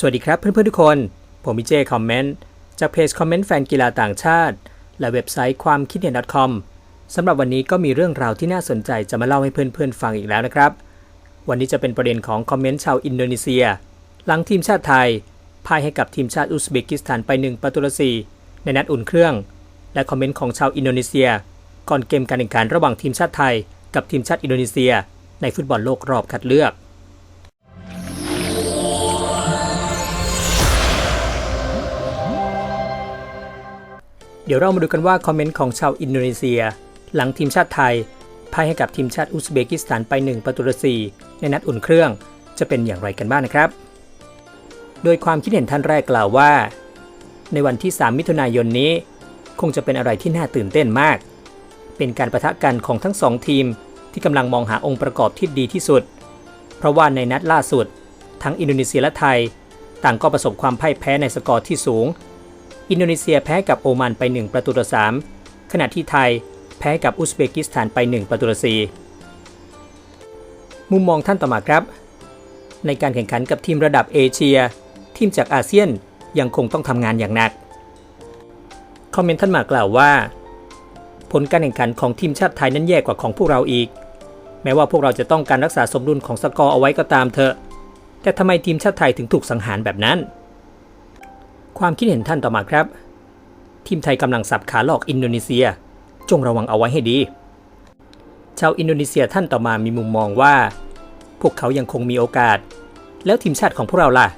สวัสดีครับเพื่อนๆทุกคน ผมมิเจคอมเมนต์จากเพจคอมเมนต์แฟนกีฬาต่างชาติ และเว็บไซต์ความคิดเห็น .com สำหรับวันนี้ก็มีเรื่องราวที่น่าสนใจจะมาเล่าให้เพื่อนๆฟังอีกแล้วนะครับ วันนี้จะเป็นประเด็นของคอมเมนต์ชาวอินโดนีเซีย หลังทีมชาติไทยพ่ายให้กับทีมชาติอุซเบกิสถานไป1ประตูต่อ4ในนัดอุ่นเครื่อง และคอมเมนต์ของชาวอินโดนีเซีย ก่อนเกมการแข่งขันระหว่างทีมชาติไทย กับทีมชาติอินโดนีเซีย ในฟุตบอลโลกรอบคัดเลือก เดี๋ยวเรามาดูกันว่าคอมเมนต์ของชาวอินโดนีเซีย หลังทีมชาติไทยพ่ายให้กับทีมชาติอุซเบกิสถานไป 1 ประตูต่อ4ในนัดอุ่นเครื่องจะเป็นอย่างไรกันบ้างนะครับ โดยความคิดเห็นท่านแรกกล่าวว่า ในวันที่ 3 มิถุนายนนี้ คงจะเป็นอะไรที่น่าตื่นเต้นมาก เป็นการประทะกันของทั้งสองทีมที่กำลังมองหาองค์ประกอบที่ดีที่สุด เพราะว่าในนัดล่าสุด ทั้งอินโดนีเซียและไทย ต่างก็ประสบความพ่ายแพ้ในสกอร์ที่สูง อินโดนีเซียแพ้กับโอมานไป 1 ประตูต่อ3ขณะที่ไทยแพ้กับอุซเบกิสถานไป 1 ประตูต่อ4มุมมองท่านต่อมาครับ ในการแข่งขันกับทีมระดับเอเชีย ทีมจากอาเซียนยังคงต้องทำงานอย่างหนัก คอมเมนต์ท่านมากล่าวว่า ผลการแข่งขันของทีมชาติไทยนั้นแย่กว่าของพวกเราอีก แม้ว่าพวกเราจะต้องการรักษาสมดุลของสกอร์เอาไว้ก็ตามเถอะ แต่ทำไมทีมชาติไทยถึงถูกสังหารแบบนั้น ความคิดเห็นท่านต่อมาครับ ทีมไทยกำลังสับขาหลอกอินโดนีเซีย จงระวังเอาไว้ให้ดี ชาวอินโดนีเซียท่านต่อมามีมุมมองว่า พวกเขายังคงมีโอกาส แล้วทีมชาติของพวกเราล่ะ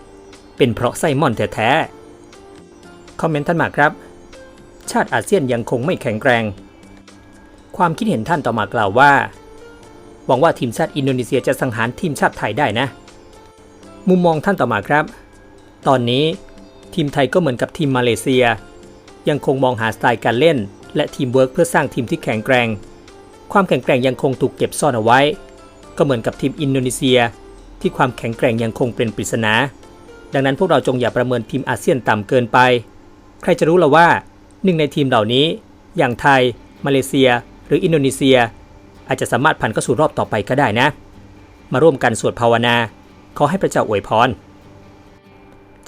เป็นเพราะไซมอนแท้ๆคอมเมนต์ท่านมาครับ ชาติอาเซียนยังคงไม่แข็งแกร่งความคิดเห็นท่านต่อมากล่าวว่า หวังว่าทีมชาติอินโดนีเซียจะสังหารทีมชาติไทยได้นะ มุมมองท่านต่อมาครับ ตอนนี้ ทีมไทยก็เหมือนกับทีมมาเลเซีย ยังคงมองหาสไตล์การเล่น และทีมเวิร์กเพื่อสร้างทีมที่แข็งแกร่ง ความแข็งแกร่งยังคงถูกเก็บซ่อนเอาไว้ ก็เหมือนกับทีมอินโดนีเซีย ที่ความแข็งแกร่งยังคงเป็นปริศนา ดังนั้นพวกเราจงอย่าประเมินทีมอาเซียนต่ำเกินไป ใครจะรู้ล่ะว่าหนึ่งในทีมเหล่านี้ อย่างไทย มาเลเซีย หรืออินโดนีเซีย อาจจะสามารถผ่านเข้าสู่รอบต่อไปก็ได้นะ มาร่วมกันสวดภาวนาขอให้พระเจ้าอวยพร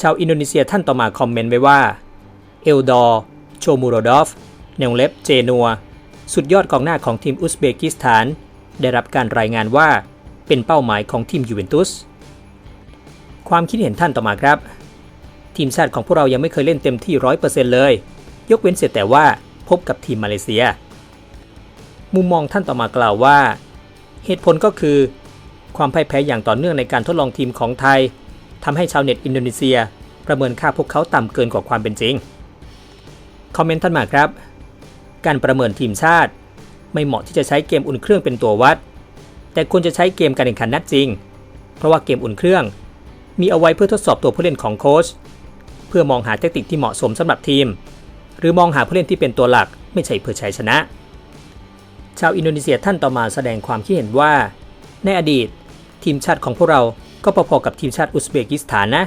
ชาวอินโดนีเซียท่านต่อมาคอมเมนต์ไว้ว่า เอลดอร์ โชมูโรดอฟเนงเล็บเจนัว สุดยอดกองหน้าของทีมอุซเบกิสถาน ได้รับการรายงานว่าเป็นเป้าหมายของทีมยูเวนตุส ความคิดเห็นท่านต่อมาครับ ทีมชาติของพวกเรายังไม่เคยเล่นเต็มที่ร้อยเปอร์เซ็นต์เลย ยกเว้นเสียแต่ว่าพบกับทีมมาเลเซีย มุมมองท่านต่อมากล่าวว่า เหตุผลก็คือ ความพ่ายแพ้อย่างต่อเนื่องในการทดลองทีมของไทย ทำให้ชาวเน็ตอินโดนีเซีย ประเมินค่าพวกเขาต่ำเกินกว่าความเป็นจริง คอมเมนต์ท่านมาครับ การประเมินทีมชาติ ไม่เหมาะที่จะใช้เกมอุ่นเครื่องเป็นตัววัด แต่ควรจะใช้เกมการแข่งขันนัดจริง เพราะว่าเกมอุ่นเครื่อง มีเอาไว้เพื่อทดสอบตัวผู้เล่นของโค้ชเพื่อมองหาเทคนิคที่เหมาะสมสำหรับทีม หรือมองหาผู้เล่นที่เป็นตัวหลัก ไม่ใช่เพื่อชัยชนะ ชาวอินโดนีเซียท่านต่อมาแสดงความคิดเห็นว่า ในอดีต ทีมชาติของพวกเรา ก็พอๆกับทีมชาติอุซเบกิสถานนะ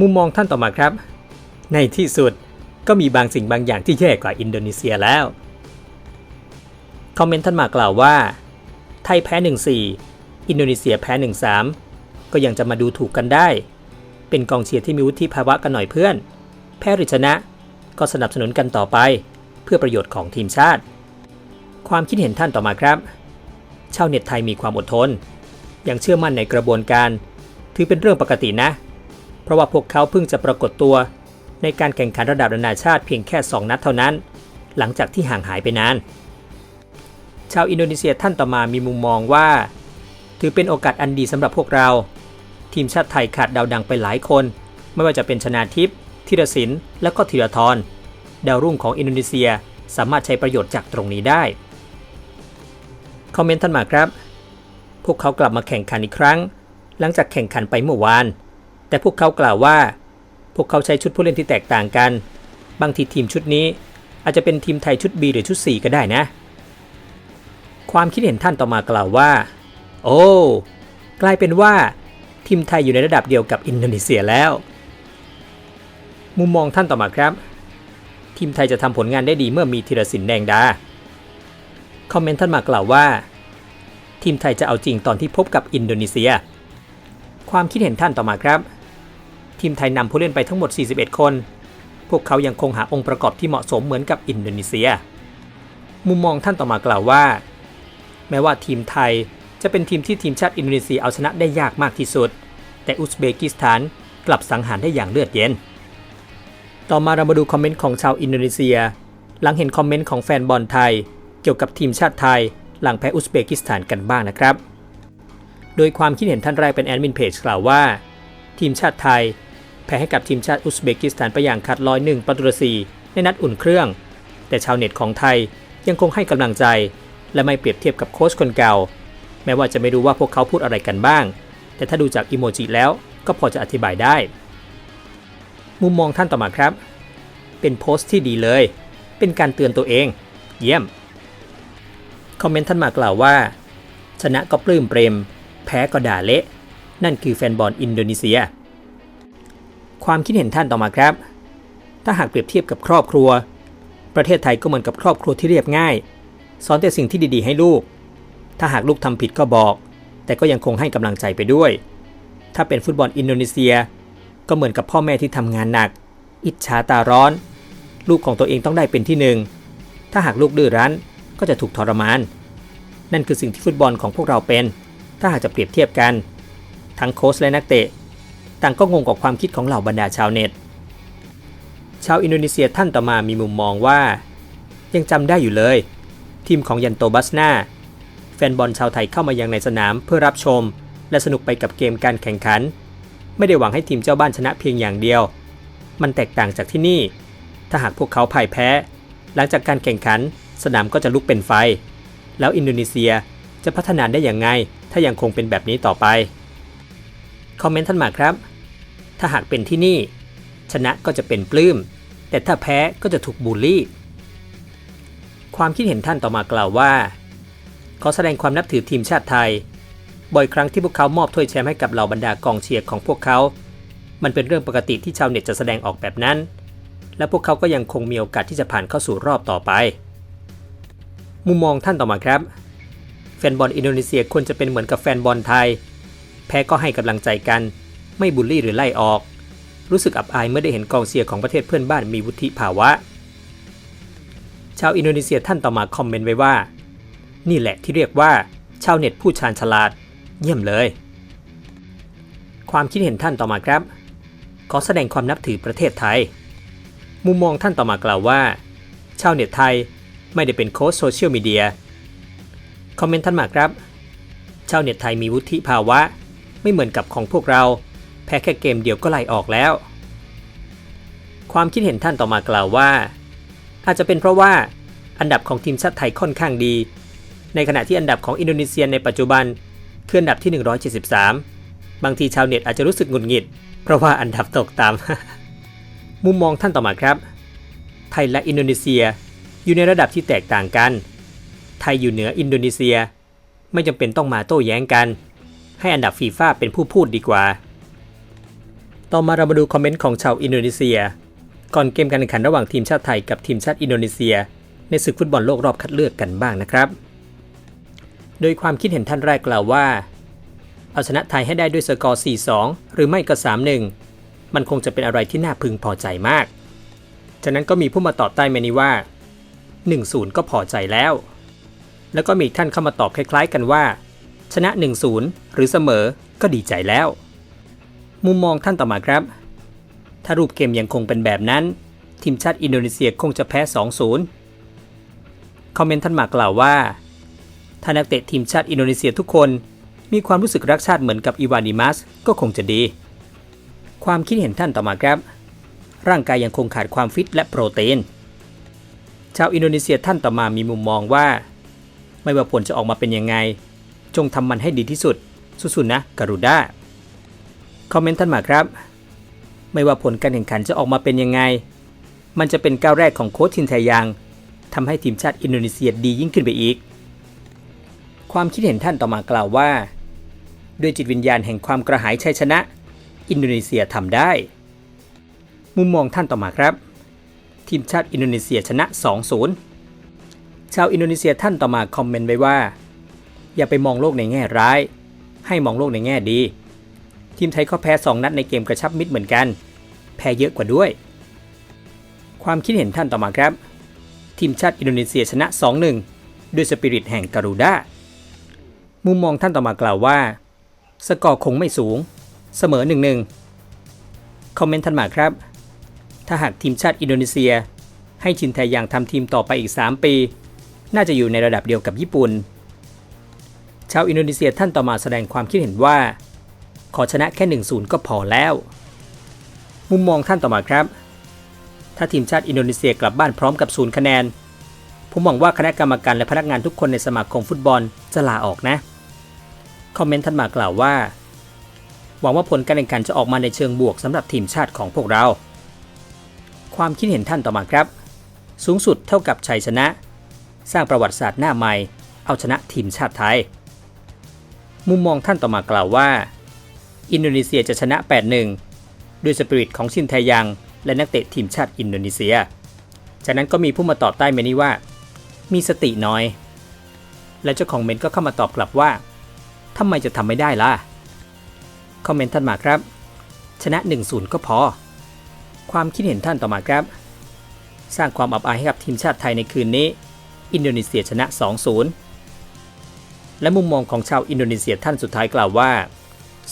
มุมมองท่านต่อมาครับ ในที่สุดก็มีบางสิ่งบางอย่างที่แย่กว่าอินโดนีเซียแล้ว คอมเมนต์ท่านมากล่าวว่า ไทยแพ้ 1-4 อินโดนีเซียแพ้ 1-3 ก็ยังจะมาดูถูกกันได้ เป็นกองเชียร์ที่มีวุฒิภาวะกันหน่อยเพื่อน แพ้หรือชนะ ก็สนับสนุนกันต่อไป เพื่อประโยชน์ของทีมชาติ ความคิดเห็นท่านต่อมาครับ ชาวเน็ตไทยมีความอดทน ยังเชื่อมั่นในกระบวนการ ถือเป็นเรื่องปกตินะ เพราะว่าพวกเขาเพิ่งจะปรากฏตัว ในการแข่งขันระดับนานาชาติเพียงแค่ 2 นัดเท่านั้น หลังจากที่ห่างหายไปนาน ชาวอินโดนีเซียท่านต่อมามีมุมมองว่า ถือเป็นโอกาสอันดีสำหรับพวกเรา ทีมชาติไทยขาดดาวดังไปหลายคน ไม่ว่าจะเป็นชนาทิพย์ธีรศิลป์และก็ธีรทรดาวรุ่งของอินโดนีเซียสามารถใช้ประโยชน์จากตรงนี้ได้ คอมเมนต์ท่านมาครับ พวกเขากลับมาแข่งขันอีกครั้ง หลังจากแข่งขันไปเมื่อวาน แต่พวกเขากล่าวว่า พวกเขาใช้ชุดผู้เล่นที่แตกต่างกัน บางทีทีมชุดนี้อาจจะเป็นทีมไทยชุด B หรือชุด 4 ก็ได้นะ ความคิดเห็นท่านต่อมากล่าวว่า โอ้ กลายเป็นว่าทีมไทยอยู่ในระดับเดียวกับอินโดนีเซียแล้ว มุมมองท่านต่อมาครับ ทีมไทยจะทำผลงานได้ดีเมื่อมีธีรศิลป์แดงดา คอมเมนต์ท่านมากล่าวว่า ทีมไทยจะเอาจริงตอนที่พบกับอินโดนีเซีย ความคิดเห็นท่านต่อมาครับ ทีมไทยนำผู้เล่นไปทั้งหมด 41 คน พวกเขายังคงหาองค์ประกอบที่เหมาะสมเหมือนกับอินโดนีเซีย มุมมองท่านต่อมากล่าวว่า แม้ว่าทีมไทยจะเป็นทีมที่ทีมชาติอินโดนีเซียเอาชนะได้ยากมากที่สุด แต่อุซเบกิสถานกลับสังหารได้อย่างเลือดเย็น ต่อมาเรามาดูคอมเมนต์ของชาวอินโดนีเซีย หลังเห็นคอมเมนต์ของแฟนบอลไทย เกี่ยวกับทีมชาติไทย หลังแพ้อุซเบกิสถานกันบ้างนะครับ โดยความคิดเห็นท่านแรกเป็นแอดมินเพจกล่าวว่า ทีมชาติไทย แพ้ให้กับทีมชาติอุซเบกิสถานไปอย่างขาดลอยหนึ่งประตูสี่ในนัดอุ่นเครื่อง แต่ชาวเน็ตของไทยยังคงให้กำลังใจ และไม่เปรียบเทียบกับโค้ชคนเก่า แม้ว่าจะไม่รู้ว่าพวกเขาพูดอะไรกันบ้าง แต่ถ้าดูจากอีโมจิแล้วก็พอจะอธิบายได้ มุมมองท่านต่อมาครับ เป็นโพสต์ที่ดีเลย เป็นการเตือนตัวเอง เยี่ยม คอมเมนต์ท่านมากล่าวว่า ชนะก็ปลื้มเปรม แพ้ก็ด่าเละ นั่นคือแฟนบอลอินโดนีเซีย ความคิดเห็นท่านต่อมาครับ ถ้าหากเปรียบเทียบกับครอบครัว ประเทศไทยก็เหมือนกับครอบครัวที่เรียบง่าย สอนแต่สิ่งที่ดีๆ ให้ลูก ถ้าหากลูกทำผิดก็บอก แต่ก็ยังคงให้กำลังใจไปด้วย ถ้าเป็นฟุตบอลอินโดนีเซีย ก็เหมือนกับพ่อแม่ที่ทำงานหนัก อิจฉาตาร้อน ลูกของตัวเองต้องได้เป็นที่หนึ่งถ้าหากลูกดื้อรั้น ก็จะถูกทรมาน นั่นคือสิ่งที่ฟุตบอลของพวกเราเป็น ถ้าหากจะเปรียบเทียบกัน ทั้งโค้ชและนักเตะ ต่างก็งงกับความคิดของเหล่าบรรดาชาวเน็ต ชาวอินโดนีเซียท่านต่อมามีมุมมองว่า ยังจำได้อยู่เลย ทีมของยันโตบัสนาแฟนบอลชาวไทยเข้ามายังในสนามเพื่อรับชม และสนุกไปกับเกมการแข่งขัน ไม่ได้หวังให้ทีมเจ้าบ้านชนะเพียงอย่างเดียว มันแตกต่างจากที่นี่ ถ้าหากพวกเขาพ่ายแพ้ หลังจากการแข่งขัน สนามก็จะลุกเป็นไฟ แล้วอินโดนีเซียจะพัฒนาได้อย่างไง ถ้ายังคงเป็นแบบนี้ต่อไป คอมเมนต์ท่านมาครับ ถ้าหากเป็นที่นี่ ชนะก็จะเป็นปลื้ม แต่ถ้าแพ้ก็จะถูกบูลลี่ ความคิดเห็นท่านต่อมากล่าวว่า ขอแสดงความนับถือทีมชาติไทย บ่อยครั้งที่พวกเขามอบถ้วยแชมป์ให้กับเหล่าบรรดากองเชียร์ของพวกเขา มันเป็นเรื่องปกติที่ชาวเน็ตจะแสดงออกแบบนั้น และพวกเขาก็ยังคงมีโอกาสที่จะผ่านเข้าสู่รอบต่อไป มุมมองท่านต่อมาครับ แฟนบอลอินโดนีเซียควรจะเป็นเหมือนกับแฟนบอลไทย แพ้ก็ให้กำลังใจกัน ไม่บูลลี่หรือไล่ออก รู้สึกอับอายเมื่อได้เห็นกองเชียร์ของประเทศเพื่อนบ้านมีวุฒิภาวะ ชาวอินโดนีเซียท่านต่อมาคอมเมนต์ไว้ว่า นี่แหละที่เรียกว่า ชาวเน็ตผู้ชาญฉลาด เยี่ยมเลย ความคิดเห็นท่านต่อมาครับ ขอแสดงความนับถือประเทศไทย มุมมองท่านต่อมากล่าวว่า ชาวเน็ตไทย ไม่ได้เป็นโค้ชโซเชียลมีเดีย คอมเมนต์ท่านมาครับ ชาวเน็ตไทยมีวุฒิภาวะ ไม่เหมือนกับของพวกเรา แพ้แค่เกมเดียวก็ไล่ออกแล้ว ความคิดเห็นท่านต่อมากล่าวว่า อาจจะเป็นเพราะว่าอันดับของทีมชาติไทยค่อนข้างดี ในขณะที่อันดับของอินโดนีเซียในปัจจุบันคืออันดับที่ 173 บางทีชาวเน็ตอาจจะรู้สึกหงุดหงิด เพราะว่าอันดับตกต่ำมุมมองท่านต่อมาครับ ไทยและอินโดนีเซีย อยู่ในระดับที่แตกต่างกัน ไทยอยู่เหนืออินโดนีเซีย ไม่จำเป็นต้องมาโต้แย้งกัน ให้อันดับฟีฟ่าเป็นผู้พูดดีกว่า ต่อมาเรามาดูคอมเมนต์ของชาวอินโดนีเซีย ก่อนเกมการแข่งขันระหว่างทีมชาติไทยกับทีมชาติอินโดนีเซีย ในศึกฟุตบอลโลกรอบคัดเลือกกันบ้างนะครับ โดยความคิดเห็นท่านแรกกล่าวว่า เอาชนะไทยให้ได้ด้วยสกอร์ 4-2 หรือไม่ก็ 3-1 มันคงจะเป็นอะไรที่น่าพึงพอใจมาก จากนั้นก็มีผู้มาตอบใต้เมนี้ว่า 1-0 ก็พอใจแล้ว แล้วก็มีท่านเข้ามาตอบคล้าย ๆ กันว่า ชนะ 1-0 หรือเสมอก็ดีใจแล้ว มุมมองท่านต่อมาครับ ถ้ารูปเกมยังคงเป็นแบบนั้น ทีมชาติอินโดนีเซียคงจะแพ้ 2-0 คอมเมนต์ท่านมากล่าวว่าถ้านักเตะทีมชาติอินโดนีเซียทุกคนมีความรู้สึกรักชาติเหมือนกับอีวานิมัสก็คงจะดี ความคิดเห็นท่านต่อมาครับ ร่างกายยังคงขาดความฟิตและโปรตีน ชาวอินโดนีเซียท่านต่อมามีมุมมองว่า ไม่ว่าผลจะออกมาเป็นยังไง จงทำมันให้ดีที่สุดสุดๆนะการุด้าคอมเมนต์ท่านมาครับ ไม่ว่าผลการแข่งขันจะออกมาเป็นยังไง มันจะเป็นก้าวแรกของโค้ชทินไทยังทำให้ทีมชาติอินโดนีเซียดียิ่งขึ้นไปอีก ความคิดเห็นท่านต่อมากล่าวว่า ด้วยจิตวิญญาณแห่งความกระหายชัยชนะ อินโดนีเซียทำได้ มุมมองท่านต่อมาครับ ทีมชาติอินโดนีเซียชนะ 2-0 ชาวอินโดนีเซียท่านต่อมาคอมเมนต์ไว้ว่า อย่าไปมองโลกในแง่ร้าย ให้มองโลกในแง่ดี ทีมไทยก็แพ้ 2 นัดในเกมกระชับมิตรเหมือนกัน แพ้เยอะกว่าด้วย ความคิดเห็นท่านต่อมาครับ ทีมชาติอินโดนีเซียชนะ 2-1 ด้วยสปิริตแห่งการูด้ามุมมองท่านต่อมากล่าวว่า สกอร์คงไม่สูง เสมอ 1-1 คอมเมนต์ท่านมาครับ ถ้าหากทีมชาติอินโดนีเซีย ให้ชินแทยังทำทีมต่อไปอีก 3 ปี น่าจะอยู่ในระดับเดียวกับญี่ปุ่น ชาวอินโดนีเซียท่านต่อมาแสดงความคิดเห็นว่า ขอชนะแค่ 1-0 ก็พอแล้ว มุมมองท่านต่อมาครับ ถ้าทีมชาติอินโดนีเซียกลับบ้านพร้อมกับศูนย์คะแนน ผมหวังว่าคณะกรรมการและพนักงานทุกคนในสมาคมฟุตบอลจะลาออกนะ คอมเมนต์ท่านมากล่าวว่า หวังว่าผลการแข่งขันจะออกมาในเชิงบวกสำหรับทีมชาติของพวกเรา ความคิดเห็นท่านต่อมาครับ สูงสุดเท่ากับชัยชนะ สร้างประวัติศาสตร์หน้าใหม่ เอาชนะทีมชาติไทย มุมมองท่านต่อมากล่าวว่า อินโดนีเซียจะชนะ 8-1 ด้วยสปิริตของชินแทยัง และนักเตะทีมชาติอินโดนีเซีย จากนั้นก็มีผู้มาตอบใต้เมนี้ว่า มีสติน้อย และเจ้าของเมนก็เข้ามาตอบกลับว่าทำไมจะทำไม่ได้ล่ะ คอมเมนต์ท่านมาครับ ชนะ 1-0 ก็พอ ความคิดเห็นท่านต่อมาครับ สร้างความอับอายให้กับทีมชาติไทยในคืนนี้ อินโดนีเซียชนะ 2-0 และมุมมองของชาวอินโดนีเซียท่านสุดท้ายกล่าวว่า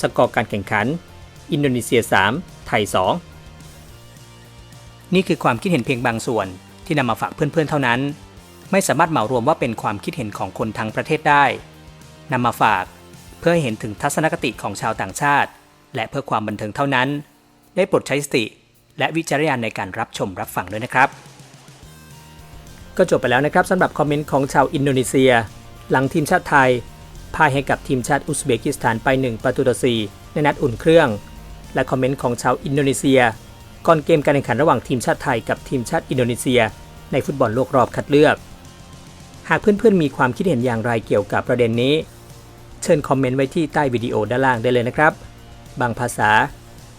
สกอร์การแข่งขัน อินโดนีเซีย 3 ไทย 2 นี่คือความคิดเห็นเพียงบางส่วนที่นำมาฝากเพื่อนๆเท่านั้น ไม่สามารถเหมารวมว่าเป็นความคิดเห็นของคนทั้งประเทศได้นำมาฝากเพื่อให้เห็นถึงทัศนคติของชาวต่างชาติ และเพื่อความบันเทิงเท่านั้น ได้โปรดใช้สติ และวิจารณญาณในการรับชมรับฟังด้วยนะครับ ก็จบไปแล้วนะครับสำหรับคอมเมนต์ของชาวอินโดนีเซีย หลังทีมชาติไทยพ่ายให้กับทีมชาติอุซเบกิสถานไป 1 ประตูต่อ4ในนัดอุ่นเครื่อง และคอมเมนต์ของชาวอินโดนีเซีย ก่อนเกมการแข่งขันระหว่างทีมชาติไทยกับทีมชาติอินโดนีเซีย ในฟุตบอลโลกรอบคัดเลือก หากเพื่อนๆมีความคิดเห็นอย่างไรเกี่ยวกับประเด็นนี้ เชิญคอมเมนต์ไว้ที่ใต้วิดีโอด้านล่างได้เลยนะครับ บางภาษา